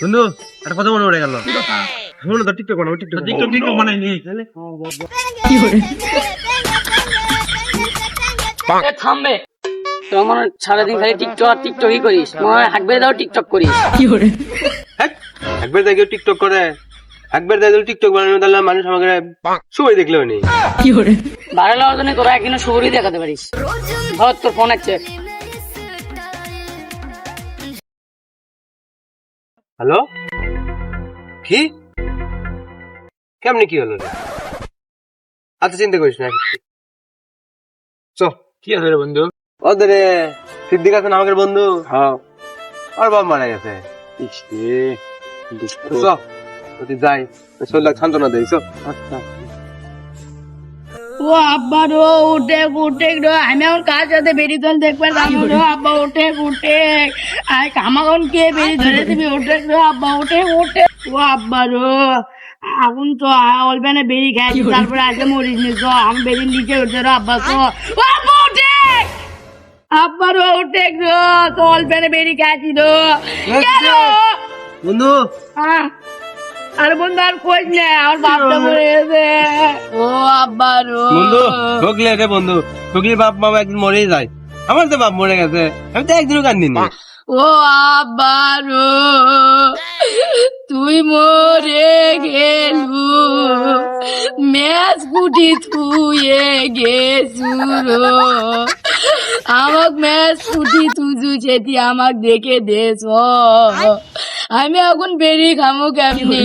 বন্ধু একটা কথা মনে পড়ে গেল। শুনো তো টিকটক বানাবো টিকটক টিকটক টিকটক বানাই নি। থামবে। মনে হয় সারাদিন খালি টিকটক আর টিকটকই করিস। মনে হয় হাঁকবে দাও টিকটক করিস। একবার দেখে টিকটক করে। একবার দেখে টিকটক বানানো তাহলে মানুষ আমাকে সবাই দেখলেও নেই ভাইরাল হওয়ার জন্য তোরা একদিনও সুগরি দেখাতে পারিস। ধর তোর ফোন আছে। হ্যালো? কি? কেমনি কি হলো রে? আচ্ছা চিন্তা করিস না চ। কি আছে রে বন্ধু? ওদের সিদ্দিক আছেন আমাদের বন্ধু? হ্যাঁ। আর বাপ মারা গেছে। চ। যদি যাই শরীর সান্ত্বনা দেয় চ। ও আব্বা রো উঠে উঠে আমি এখন কার সাথে বেরি ধরে দেখবে? রো আব্বা উঠে উঠে। আই কামাগন কে বেরি ধরে দিবি উঠে রো আব্বা উঠে উঠে। ও আব্বা রো এখন তো অল্পে না বেরি খাইছি তারপরে আগে মরিস নি তো আমি বেরি নিচে উঠে রো আব্বা তো ও আব্বা উঠে! আব্বা রো উঠে রো তো অল্পে না বেরি খাইছি রো বন্ধু। আরে বন্ধু আর কইস না আমার বাপটা মরে গেছে। ও বন্ধু ঠকলে রে বন্ধু ঠকলে বাপ মামা একদিন মরেই যায়। আমার তো বাপ মরে গেছে আমি তো একদিনও কান্দিনি। ও আবারো তুই মরে গেলু। ম্যাচ গুটি থুয়ে গেছুরো। আমাক ম্যাচ গুটি তুজু চেতি আমাক দেখে দেছ। আমি এখন বেরি খামো কেমনি?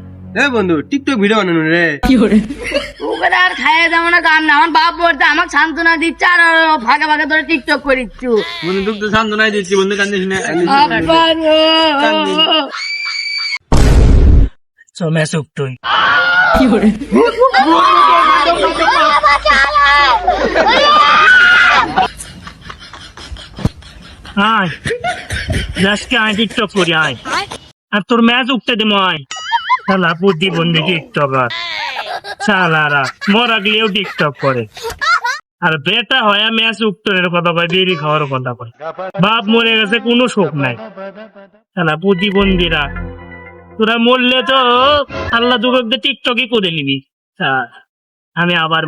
হ্যাঁ বন্ধু টিকটক ভিডিও বানানো রে। কি করে? ওকে আর খাইয়ে দেবো না কাম না। আমার বাপ বলতে আমাকে সান্ত্বনা দিচ্ছে আর ফাঁকে ফাঁকে ধরে টিকটক করে দিচ্ছু বন্ধু তোকে তো সান্ত্বনাই দিচ্ছি বন্ধু কান্দিস না চমে তুই। কি করে? আয়। আজকে আয় টিকটক করি আয়। আর তোর ম্যাচ উঠতে দেবো আয় শালা বুদ্ধি বন্ধু টিকটকার শালারা, মরা গিয়েও টিকটক করে। আর বেটা হয় ম্যাচ উত্তরের কথা কয় বেরি খাওয়ার কথা কয়। বাপ মরে গেছে, কোনো শোক নাই। শালা প্রতিবন্ধীরা তোরা মরলে তো আল্লাহ দুর্গকে টিকটকই করে নিবি। আমি আবার